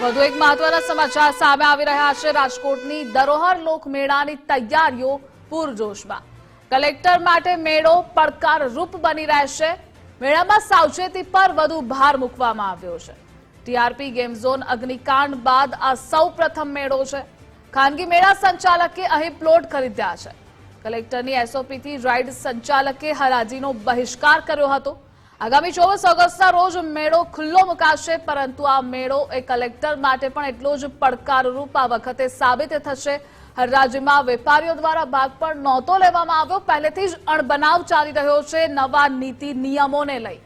વધુ એક મહત્વના સમાચાર સામે આવી રહ્યા છે. રાજકોટની ધરોહર લોકમેળાની તૈયારીઓ પૂરજોશમાં. કલેક્ટર માટે મેળો પડકારરૂપ બની રહેશે. મેળામાં સાવચેતી પર વધુ ભાર મૂકવામાં આવ્યો છે. ટીઆરપી ગેમ ઝોન અગ્નિકાંડ બાદ આ સૌ મેળો છે. ખાનગી મેળા સંચાલકે અહીં પ્લોટ ખરીદ્યા છે. કલેક્ટરની એસઓપીથી રાઇડ સંચાલકે હરાજીનો બહિષ્કાર કર્યો હતો. આગામી ચોવીસ ઓગસ્ટના રોજ મેળો ખુલ્લો મુકાશે, પરંતુ આ મેળો એ કલેક્ટર માટે પણ એટલો જ પડકારરૂપ આ વખતે સાબિત થશે. રાજ્યમાં વેપારીઓ દ્વારા ભાગ પણ નહોતો લેવામાં આવ્યો. પહેલેથી જ અણબનાવ ચાલી રહ્યો છે નવા નીતિ નિયમોને લઈ.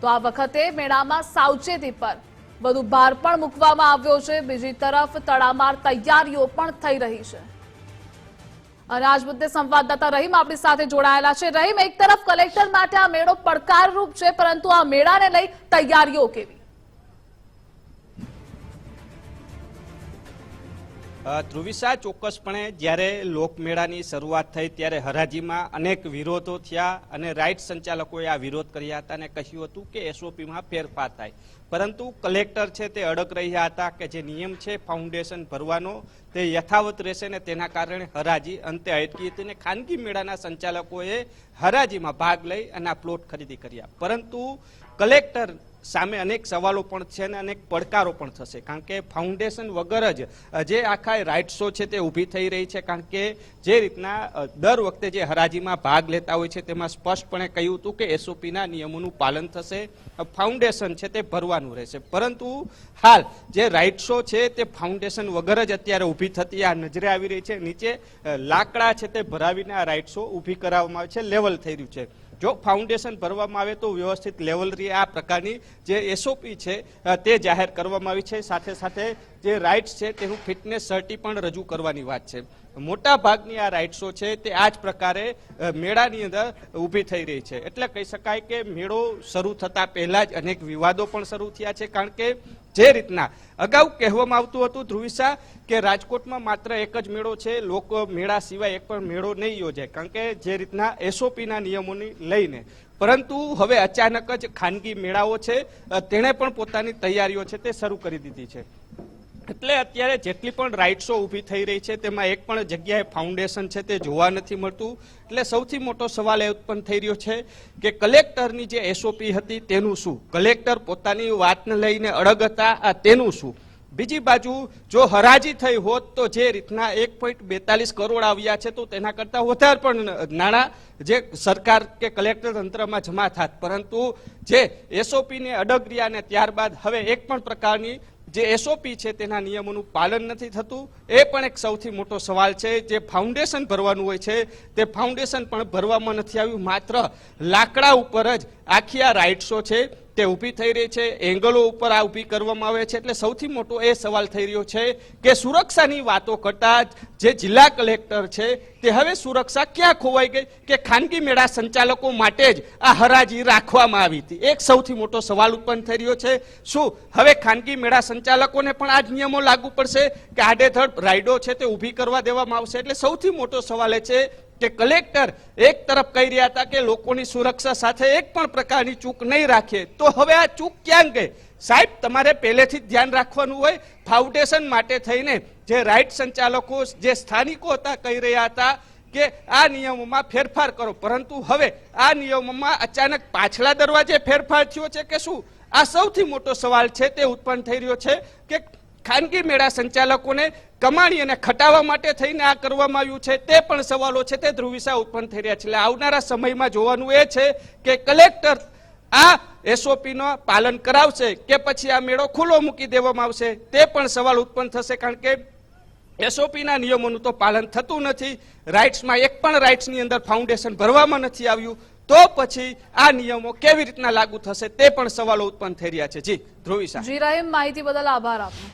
તો આ વખતે મેળામાં સાવચેતી પર વધુ ભાર પણ મૂકવામાં આવ્યો છે. બીજી તરફ તડામાર તૈયારીઓ પણ થઈ રહી છે. મુદ્દે સંવાદદાતા રહીમ આપણી સાથે જોડાયેલા છે. રહીમ, એક તરફ કલેક્ટર માટે આ મેળો પડકારરૂપ છે, પરંતુ આ મેળાને લઈ તૈયારીઓ કેવી? અ, ધ્રુવિસા ચોક્કસપણે જ્યારે લોકમેળાની શરૂઆત થઈ ત્યારે હરાજીમાં અનેક વિરોધો થયા અને રાઇટ સંચાલકોએ આ વિરોધ કર્યા હતા અને કહ્યું હતું કે એસઓપીમાં ફેરફાર થાય. પરંતુ કલેક્ટર છે તે અડગ રહ્યા હતા કે જે નિયમ છે ફાઉન્ડેશન ભરવાનો તે યથાવત રહેશે ને તેના કારણે હરાજી અંતે અટકી હતી અને ખાનગી મેળાના સંચાલકોએ હરાજીમાં ભાગ લઈ અને આ પ્લોટ ખરીદી કર્યા. પરંતુ કલેક્ટર સામે અનેક સવાલો પણ છે અને અનેક પડકારો પણ થશે. કારણ કે ફાઉન્ડેશન વગર જ જે આખા રાઇટ્સો છે તે ઊભી થઈ રહી છે. કારણ કે જે રીતના દર વખતે જે હરાજીમાં ભાગ લેતા હોય છે તેમાં સ્પષ્ટપણે કહ્યું હતું કે એસઓપીના નિયમોનું પાલન થશે ફાઉન્ડેશન છે તે ભરવાનું રહેશે. પરંતુ હાલ જે રાઇટ્સો છે તે ફાઉન્ડેશન વગર જ અત્યારે ઊભી થતી આ નજરે આવી રહી છે. નીચે લાકડા છે તે ભરાવીને આ રાઇટ્સો ઊભી કરાવવામાં આવે છે. લેવલ થઈ રહ્યું છે. જો ફાઉન્ડેશન ભરવામાં આવે તો વ્યવસ્થિત લેવલ રી આ પ્રકારની જે એસઓપી છે તે જાહેર કરવામાં આવી છે. સાથે સાથે જે રાઇટ્સ છે, તેનું ફિટનેસ સર્ટી પણ રજૂ કરવાની વાત છે. મોટા ભાગની આ રાઇટ્સો છે તે આ જ પ્રકારે મેળાની અંદર ઊભી થઈ રહી છે. એટલે કહી શકાય કે મેળો શરૂ થતા પહેલા જ અનેક વિવાદો પણ શરૂ થયા છે. કારણ કે જે રીતના અગાઉ કહેવામાં આવતું હતું ધ્રુવિસા કે રાજકોટમાં માત્ર એક જ મેળો છે, લોકો મેળા સિવાય એક પણ મેળો નહીં યોજાય. કારણ કે જે રીતના એસઓપીના નિયમોની લઈને, પરંતુ હવે અચાનક જ ખાનગી મેળાઓ છે તેણે પણ પોતાની તૈયારીઓ છે તે શરૂ કરી દીધી છે. એટલે અત્યારે જેટલી પણ રાઇટ્સો ઊભી થઈ રહી છે, તેમાં એક પણ જગ્યાએ ફાઉન્ડેશન છે તે જોવા નથી મળતું. એટલે સૌથી મોટો સવાલ એ ઉત્પન્ન થઈ રહ્યો છે કે કલેક્ટરની જે એસઓપી હતી તેનું શું? કલેક્ટર પોતાની વાતને લઈને અડગ હતા, આ તેનું શું? બીજી બાજુ, જો હરાજી થઈ હોત તો જે રીતના એક પોઈન્ટ બેતાલીસ કરોડ આવ્યા છે, તો તેના કરતાં વધારે પણ નાણાં જે સરકાર કે કલેક્ટર તંત્રમાં જમા થાત. પરંતુ જે એસઓપીને અડગ રહ્યા ને ત્યારબાદ હવે એક પણ પ્રકારની જે એસઓપી છે તેના નિયમોનું પાલન નથી થતું. એ પણ એક સૌથી મોટો સવાલ છે જે ફાઉન્ડેશન ભરવાનું હોય છે. તે ફાઉન્ડેશન પણ ભરવામાં નથી આવ્યું. માત્ર લાકડા ઉપર જ આખી આ રાઇટ્સો છે. તે ઊભી થઈ રહી છે. એંગલો ઉપર આ ઊભી કરવામાં આવે છે. એટલે સૌથી મોટો એ સવાલ થઈ રહ્યો છે કે સુરક્ષાની વાતો કરતા જે જિલ્લા કલેક્ટર છે તે હવે સુરક્ષા ક્યાં ખોવાઈ ગઈ કે ખાનગી મેળા સંચાલકો માટે જ આ હરાજી રાખવામાં આવી હતી? એક સૌથી મોટો સવાલ ઉત્પન્ન થઈ રહ્યો છે. શું હવે ખાનગી મેળા સંચાલકોને પણ આ જ નિયમો લાગુ પડશે કે આડેધડ રાઇડો છે તે ઊભી કરવા દેવામાં આવશે? એટલે સૌથી મોટો સવાલ એ છે કે કલેક્ટર એક તરફ કહી રહ્યા હતા કે લોકોની સુરક્ષા સાથે એક પણ પ્રકારની ચૂક નહીં રાખે તો હવે આ ચૂક ક્યાં ગઈ? સાહેબ, તમારે પહેલેથી જ ધ્યાન રાખવાનું હોય, ફાઉન્ડેશન માટે થઈને જે રાઇટ સંચાલકો, જે સ્થાનિકો હતા, કહી રહ્યા હતા કે આ નિયમોમાં ફેરફાર કરો. પરંતુ હવે આ નિયમોમાં અચાનક પાછલા દરવાજે ફેરફાર થયો છે કે શું? આ સૌથી મોટો સવાલ છે તે ઉત્પન્ન થઈ રહ્યો છે કે ખાનગી મેળા સંચાલકોને કમાણી અને ખટાવા માટે થઈને આ કરવામાં આવ્યું છે. તે પણ સવાલો છે, તે ધ્રુવિસા ઉત્પન્ન થઈ રહ્યા છે. એટલે આવનારા સમયમાં જોવાનું એ છે કે કલેક્ટર આ એસઓપીનો પાલન કરાવશે કે પછી આ મેળો ખુલ્લો મૂકી દેવામાં આવશે? તે પણ સવાલ ઉત્પન્ન થશે, કારણ કે એસઓપીના નિયમોનું તો પાલન થતું નથી. રાઇટ્સમાં એક પણ રાઇટ્સની અંદર ફાઉન્ડેશન ભરવામાં નથી આવ્યું. તો પછી આ નિયમો કેવી રીતના લાગુ થશે તે પણ સવાલો ઉત્પન્ન થઈ રહ્યા છે. જી, ધ્રુવિસા. જી રહીમ માહિતી બદલ આભાર આપનો.